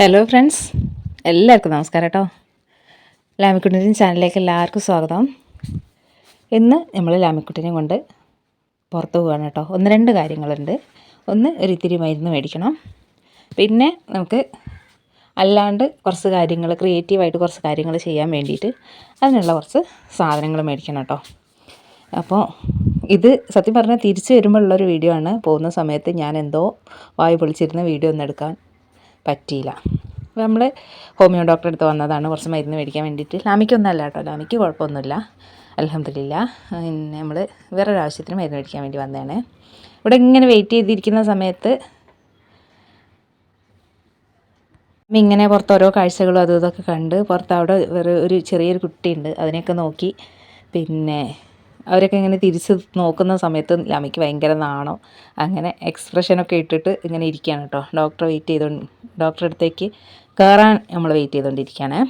Hello friends എല്ലാവർക്കും നമസ്കാരം കേട്ടോ. ലാമിക്കുട്ടിന്റെ ചാനലിലേക്ക് എല്ലാവർക്കും സ്വാഗതം. ഇന്ന് നമ്മൾ ലാമിക്കുട്ടിനെ കൊണ്ട് പുറത്ത് പോവുകയാണ് കേട്ടോ. ഒന്ന് രണ്ട് കാര്യങ്ങളുണ്ട്. ഒന്ന് ഒരു ഇത്തിരി മരുന്ന് മേടിക്കണം. പിന്നെ നമുക്ക് അല്ലാണ്ട് കുറച്ച് കാര്യങ്ങൾ ക്രിയേറ്റീവായിട്ട് കുറച്ച് കാര്യങ്ങൾ ചെയ്യാൻ വേണ്ടിയിട്ട് അതിനുള്ള കുറച്ച് സാധനങ്ങൾ മേടിക്കണം കേട്ടോ. അപ്പോൾ ഇത് സത്യം പറഞ്ഞാൽ തിരിച്ച് വരുമ്പോഴുള്ളൊരു വീഡിയോ ആണ്. പോകുന്ന സമയത്ത് ഞാൻ എന്തോ വായു പൊളിച്ചിരുന്ന വീഡിയോ ഒന്ന് എടുക്കാൻ പറ്റിയില്ല. അപ്പോൾ നമ്മൾ ഹോമിയോ ഡോക്ടറെ അടുത്ത് വന്നതാണ് കുറച്ച് മരുന്ന് മേടിക്കാൻ വേണ്ടിയിട്ട്. ലാമിക്കൊന്നല്ല കേട്ടോ ലാമിക്ക് കുഴപ്പമൊന്നുമില്ല. അലഹമില്ല പിന്നെ നമ്മൾ വേറൊരാവശ്യത്തിന് മരുന്ന് മേടിക്കാൻ വേണ്ടി വന്നതാണ്. ഇവിടെ ഇങ്ങനെ വെയിറ്റ് ചെയ്തിരിക്കുന്ന സമയത്ത് ഇങ്ങനെ പുറത്ത് ഓരോ കാഴ്ചകളും അതും ഇതൊക്കെ കണ്ട് പുറത്ത് അവിടെ വേറെ ഒരു ചെറിയൊരു കുട്ടിയുണ്ട്. അതിനെയൊക്കെ നോക്കി. പിന്നെ അവരൊക്കെ ഇങ്ങനെ തിരിച്ച് നോക്കുന്ന സമയത്ത് ലാമിക്ക് ഭയങ്കര നാണോ. അങ്ങനെ എക്സ്പ്രഷനൊക്കെ ഇട്ടിട്ട് ഇങ്ങനെ ഇരിക്കുകയാണ് കേട്ടോ. ഡോക്ടർ വെയിറ്റ് ചെയ്തുകൊണ്ട് ഡോക്ടറെ അടുത്തേക്ക് കയറാൻ നമ്മൾ വെയിറ്റ് ചെയ്തുകൊണ്ടിരിക്കുകയാണ്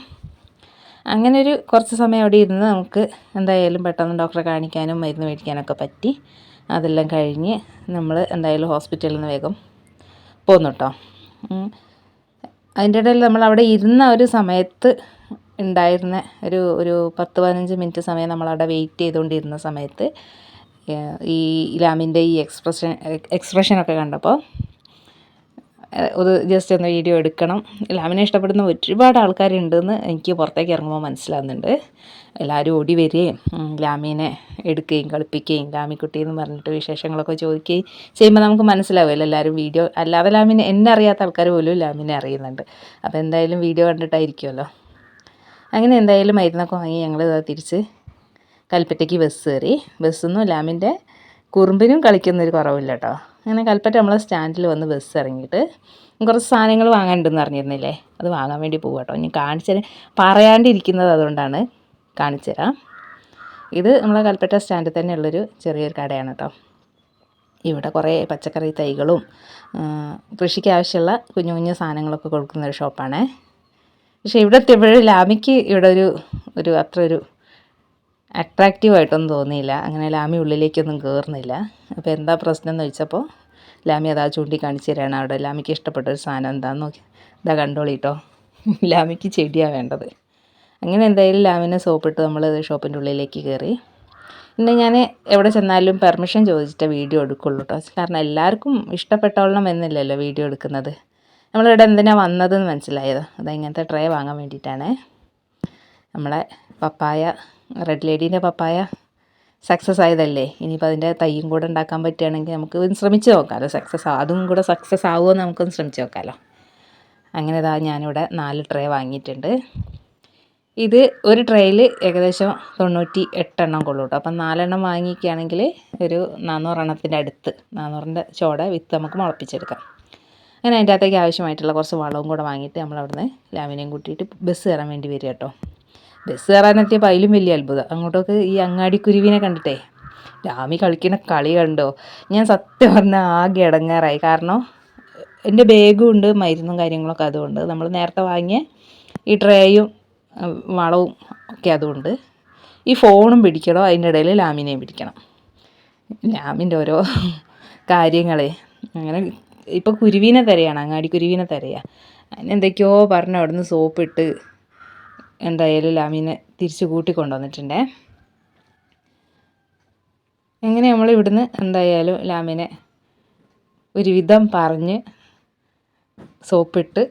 അങ്ങനെ ഒരു കുറച്ച് സമയം അവിടെ ഇരുന്ന് നമുക്ക് എന്തായാലും പെട്ടെന്ന് ഡോക്ടറെ കാണിക്കാനും മരുന്ന് മേടിക്കാനൊക്കെ പറ്റി. അതെല്ലാം കഴിഞ്ഞ് നമ്മൾ എന്തായാലും ഹോസ്പിറ്റലിൽ നിന്ന് വേഗം പോന്നു കേട്ടോ. അതിന്റെ ഇടയിൽ നമ്മൾ അവിടെ ഇരുന്ന ഒരു സമയത്ത് ഉണ്ടായിരുന്ന ഒരു ഒരു പത്ത് പതിനഞ്ച് മിനിറ്റ് സമയം നമ്മളവിടെ വെയിറ്റ് ചെയ്തുകൊണ്ടിരുന്ന സമയത്ത് ഈ ലാമിന്റെ ഈ എക്സ്പ്രഷൻ എക്സ്പ്രഷനൊക്കെ കണ്ടപ്പോൾ ഒരു ജസ്റ്റ് ഒന്ന് വീഡിയോ എടുക്കണം. ലാമിനെ ഇഷ്ടപ്പെടുന്ന ഒരുപാട് ആൾക്കാരുണ്ടെന്ന് എനിക്ക് പുറത്തേക്ക് ഇറങ്ങുമ്പോൾ മനസ്സിലാകുന്നുണ്ട് എല്ലാവരും ഓടി വരികയും ലാമീനെ എടുക്കുകയും കളിപ്പിക്കുകയും ലാമിക്കുട്ടി എന്ന് പറഞ്ഞിട്ട് വിശേഷങ്ങളൊക്കെ ചോദിക്കുകയും ചെയ്യുമ്പോൾ നമുക്ക് മനസ്സിലാവുമല്ലോ എല്ലാവരും വീഡിയോ അല്ലാതെ ലാമിനെ എന്നെ അറിയാത്ത ആൾക്കാർ പോലും ലാമിനെ അറിയുന്നുണ്ട്. അപ്പോൾ എന്തായാലും വീഡിയോ കണ്ടിട്ടായിരിക്കുമല്ലോ. അങ്ങനെ എന്തായാലും മരുന്നൊക്കെ വാങ്ങി ഞങ്ങൾ തിരിച്ച് കൽപ്പറ്റയ്ക്ക് ബസ് കയറി. ബസ്സൊന്നും ലാമിന്റെ കുറുമ്പിനും കളിക്കുന്നൊരു കുറവില്ല കേട്ടോ അങ്ങനെ കൽപ്പറ്റ നമ്മളെ സ്റ്റാൻഡിൽ വന്ന് ബസ് ഇറങ്ങിയിട്ട് കുറച്ച് സാധനങ്ങൾ വാങ്ങാനുണ്ടെന്ന് അറിഞ്ഞിരുന്നില്ലേ അത് വാങ്ങാൻ വേണ്ടി പോകും കേട്ടോ ഇനി കാണിച്ചു പറയാണ്ടിരിക്കുന്നത് അതുകൊണ്ടാണ് കാണിച്ചു തരാം. ഇത് നമ്മളെ കൽപ്പറ്റ സ്റ്റാൻഡിൽ തന്നെ ഉള്ളൊരു ചെറിയൊരു കടയാണ് കേട്ടോ ഇവിടെ കുറേ പച്ചക്കറി തൈകളും കൃഷിക്ക് ആവശ്യമുള്ള കുഞ്ഞു കുഞ്ഞു സാധനങ്ങളൊക്കെ കൊടുക്കുന്ന ഒരു ഷോപ്പാണേ. പക്ഷേ ഇവിടെ എത്തിയപ്പോഴും ലാമിക്ക് ഇവിടെ ഒരു ഒരു അത്ര ഒരു അട്രാക്റ്റീവായിട്ടൊന്നും തോന്നിയില്ല. അങ്ങനെ ലാമി ഉള്ളിലേക്കൊന്നും കയറുന്നില്ല അപ്പോൾ എന്താ പ്രശ്നം എന്ന് ചോദിച്ചപ്പോൾ ലാമി അതാ ചൂണ്ടിക്കാണിച്ച് തരാണ് അവിടെ. ലാമിക്ക് ഇഷ്ടപ്പെട്ട ഒരു സാധനം എന്താണെന്ന് നോക്കി. ഇതാ കണ്ടോളിട്ടോ ലാമിക്ക് ചെടിയാണ് വേണ്ടത്. അങ്ങനെ എന്തായാലും ലാമിനെ സോപ്പിട്ട് നമ്മൾ ഷോപ്പിന്റെ ഉള്ളിലേക്ക് കയറി. പിന്നെ ഞാൻ എവിടെ ചെന്നാലും പെർമിഷൻ ചോദിച്ചിട്ടേ വീഡിയോ എടുക്കുള്ളൂ കേട്ടോ കാരണം എല്ലാവർക്കും ഇഷ്ടപ്പെട്ടോളണം എന്നില്ലല്ലോ വീഡിയോ എടുക്കുന്നത്. നമ്മളിവിടെ എന്തിനാണ് വന്നതെന്ന് മനസ്സിലായത്? അതാ ഇങ്ങനത്തെ ട്രേ വാങ്ങാൻ വേണ്ടിയിട്ടാണ്. നമ്മളെ പപ്പായ റെഡ് ലേഡീന്റെ പപ്പായ സക്സസ് ആയതല്ലേ? ഇനിയിപ്പോൾ അതിന്റെ തയ്യും കൂടെ ഉണ്ടാക്കാൻ പറ്റുകയാണെങ്കിൽ നമുക്ക് ശ്രമിച്ച് നോക്കാമല്ലോ സക്സസ് അതും കൂടെ സക്സസ് ആവുമോ നമുക്കൊന്ന് ശ്രമിച്ച് നോക്കാമല്ലോ അങ്ങനെ ഇതാ ഞാനിവിടെ നാല് ട്രേ വാങ്ങിയിട്ടുണ്ട്. ഇത് ഒരു ട്രേയിൽ ഏകദേശം തൊണ്ണൂറ്റി എട്ടെണ്ണം കൊള്ളൂ കേട്ടോ. അപ്പം നാലെണ്ണം വാങ്ങിക്കുകയാണെങ്കിൽ ഒരു നാനൂറെണ്ണത്തിന്റെ അടുത്ത് നാനൂറിന്റെ ചോടെ വിത്ത് നമുക്ക് മുളപ്പിച്ചെടുക്കാം. അങ്ങനെ അതിന്റെ അകത്തേക്ക് ആവശ്യമായിട്ടുള്ള കുറച്ച് വളവും കൂടെ വാങ്ങിയിട്ട് നമ്മൾ അവിടുന്ന് ലാമിനെയും കൂട്ടിയിട്ട് ബസ് കയറാൻ വേണ്ടി വരിക കേട്ടോ. ബസ് കയറാനെത്തിയപ്പോൾ അതിലും വലിയ അത്ഭുതം. അങ്ങോട്ടൊക്കെ ഈ അങ്ങാടി കുരുവിനെ കണ്ടിട്ടേ. ലാമി കളിക്കുന്ന കളി കണ്ടോ? ഞാൻ സത്യം പറഞ്ഞാൽ ആകെ ഇടങ്ങാറായി. കാരണം എന്റെ ബാഗും ഉണ്ട് മരുന്നും കാര്യങ്ങളൊക്കെ അതുകൊണ്ട്. നമ്മൾ നേരത്തെ വാങ്ങിയ ഈ ട്രേയും വളവും ഒക്കെ അതുകൊണ്ട്. ഈ ഫോണും പിടിക്കണം അതിന്റെ ഇടയിൽ ലാമിനെയും പിടിക്കണം. ലാമിന്റെ ഓരോ കാര്യങ്ങളെ. അങ്ങനെ ഇപ്പോൾ കുരുവിനെ തരയാണ് അങ്ങാടി കുരുവിനെ തരയാ. അതിന് എന്തൊക്കെയോ പറഞ്ഞു അവിടുന്ന് സോപ്പിട്ട് എന്തായാലും ലാമീനെ തിരിച്ച് കൂട്ടി കൊണ്ടുവന്നിട്ടുണ്ടേ. എങ്ങനെ നമ്മൾ ഇവിടുന്ന് എന്തായാലും ലാമിനെ ഒരുവിധം പറഞ്ഞ് സോപ്പിട്ട്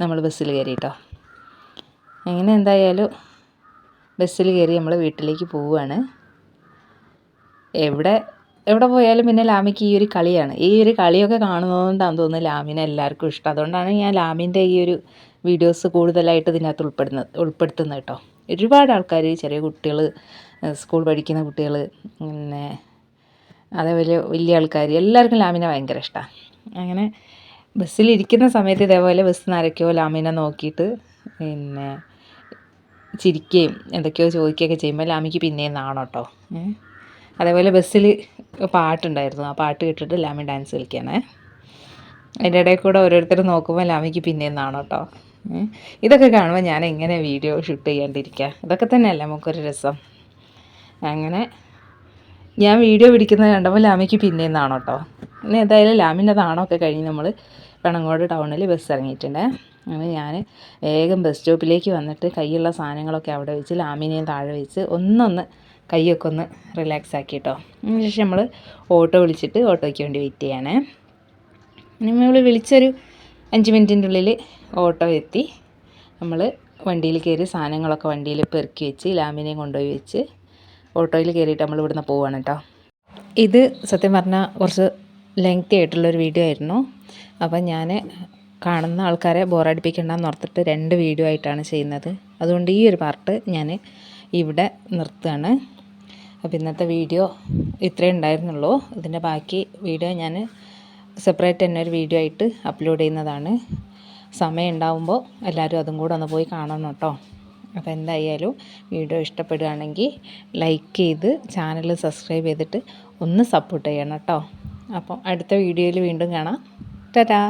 നമ്മൾ ബസ്സിൽ കയറി കേട്ടോ അങ്ങനെ എന്തായാലും ബസ്സിൽ കയറി നമ്മൾ വീട്ടിലേക്ക് പോവുകയാണ് എവിടെ എവിടെ പോയാലും പിന്നെ ലാമിക്ക് ഈ ഒരു കളിയാണ്. ഈ ഒരു കളിയൊക്കെ കാണുന്നതുകൊണ്ടാണെന്ന് തോന്നുന്നു ലാമിനെ എല്ലാവർക്കും ഇഷ്ടം. അതുകൊണ്ടാണ് ഞാൻ ലാമിന്റെ ഈ ഒരു വീഡിയോസ് കൂടുതലായിട്ട് ഇതിനകത്ത് ഉൾപ്പെടുന്നത് ഉൾപ്പെടുത്തുന്നത് കേട്ടോ. ഒരുപാട് ആൾക്കാർ ചെറിയ കുട്ടികൾ സ്കൂൾ പഠിക്കുന്ന കുട്ടികൾ പിന്നെ അതേപോലെ വലിയ ആൾക്കാർ എല്ലാവർക്കും ലാമിനെ ഭയങ്കര ഇഷ്ടമാണ് അങ്ങനെ ബസ്സിലിരിക്കുന്ന സമയത്ത് ഇതേപോലെ ബസ് നിരക്കോ ലാമിനെ നോക്കിയിട്ട് പിന്നെ ചിരിക്കുകയും എന്തൊക്കെയോ ചോദിക്കുകയൊക്കെ ചെയ്യുമ്പോൾ ലാമിക്ക് പിന്നെയും നാണോട്ടോ. അതേപോലെ ബസ്സിൽ പാട്ടുണ്ടായിരുന്നു. ആ പാട്ട് കേട്ടിട്ട് ലാമി ഡാൻസ് കളിക്കുകയാണേ അതിന്റെ ഇടയിൽ കൂടെ ഓരോരുത്തർ നോക്കുമ്പോൾ ലാമിക്ക് പിന്നെയും നാണം കേട്ടോ ഇതൊക്കെ കാണുമ്പോൾ ഞാൻ എങ്ങനെ വീഡിയോ ഷൂട്ട് ചെയ്യാണ്ടിരിക്കുക ഇതൊക്കെ തന്നെയല്ലേ നമുക്കൊരു രസം. അങ്ങനെ ഞാൻ വീഡിയോ പിടിക്കുന്നത് കണ്ടപ്പോൾ ലാമിക്ക് പിന്നെയും നാണം കേട്ടോ. പിന്നെ ഏതായാലും ലാമിന്റെ നാണമൊക്കെ കഴിഞ്ഞ് നമ്മൾ പെണങ്ങോട് ടൗണിൽ ബസ് ഇറങ്ങിയിട്ടുണ്ട്. അങ്ങനെ ഞാൻ വേഗം ബസ് സ്റ്റോപ്പിലേക്ക് വന്നിട്ട് കയ്യുള്ള സാധനങ്ങളൊക്കെ അവിടെ വെച്ച് ലാമിനെയും താഴെ വെച്ച് ഒന്നൊന്ന് കൈയൊക്കെ ഒന്ന് റിലാക്സ് ആക്കി കേട്ടോ അതിനുശേഷം നമ്മൾ ഓട്ടോ വിളിച്ചിട്ട് ഓട്ടോയ്ക്ക് വേണ്ടി വെയിറ്റ് ചെയ്യണേ. നമ്മൾ വിളിച്ചൊരു അഞ്ച് മിനിറ്റിന്റെ ഉള്ളിൽ ഓട്ടോ എത്തി. നമ്മൾ വണ്ടിയിൽ കയറി സാധനങ്ങളൊക്കെ വണ്ടിയിൽ പെറുക്കി വെച്ച് ലാമിനെയും കൊണ്ടുപോയി വെച്ച് ഓട്ടോയിൽ കയറിയിട്ട് നമ്മൾ ഇവിടുന്ന് പോവുകയാണ് കേട്ടോ ഇത് സത്യം പറഞ്ഞാൽ കുറച്ച് ലെങ്തി ആയിട്ടുള്ളൊരു വീഡിയോ ആയിരുന്നു. അപ്പം ഞാൻ കാണുന്ന ആൾക്കാരെ ബോറടിപ്പിക്കണ്ടെന്ന് ഓർത്തിട്ട് രണ്ട് വീഡിയോ ആയിട്ടാണ് ചെയ്യുന്നത്. അതുകൊണ്ട് ഈ ഒരു പാർട്ട് ഞാൻ ഇവിടെ നിർത്തുകയാണ്. അപ്പോൾ ഇന്നത്തെ വീഡിയോ ഇത്രയേ ഉണ്ടായിരുന്നുള്ളൂ. ഇതിന്റെ ബാക്കി വീഡിയോ ഞാൻ സെപ്പറേറ്റ് തന്നെ ഒരു വീഡിയോ ആയിട്ട് അപ്ലോഡ് ചെയ്യുന്നതാണ്. സമയം ഉണ്ടാവുമ്പോൾ എല്ലാവരും അതും കൂടെ ഒന്ന് പോയി കാണണം കേട്ടോ. അപ്പോൾ എന്തായാലും വീഡിയോ ഇഷ്ടപ്പെടുകയാണെങ്കിൽ ലൈക്ക് ചെയ്ത് ചാനൽ സബ്സ്ക്രൈബ് ചെയ്തിട്ട് ഒന്ന് സപ്പോർട്ട് ചെയ്യണം കേട്ടോ. അപ്പോൾ അടുത്ത വീഡിയോയിൽ വീണ്ടും കാണാം. ടാറ്റാ!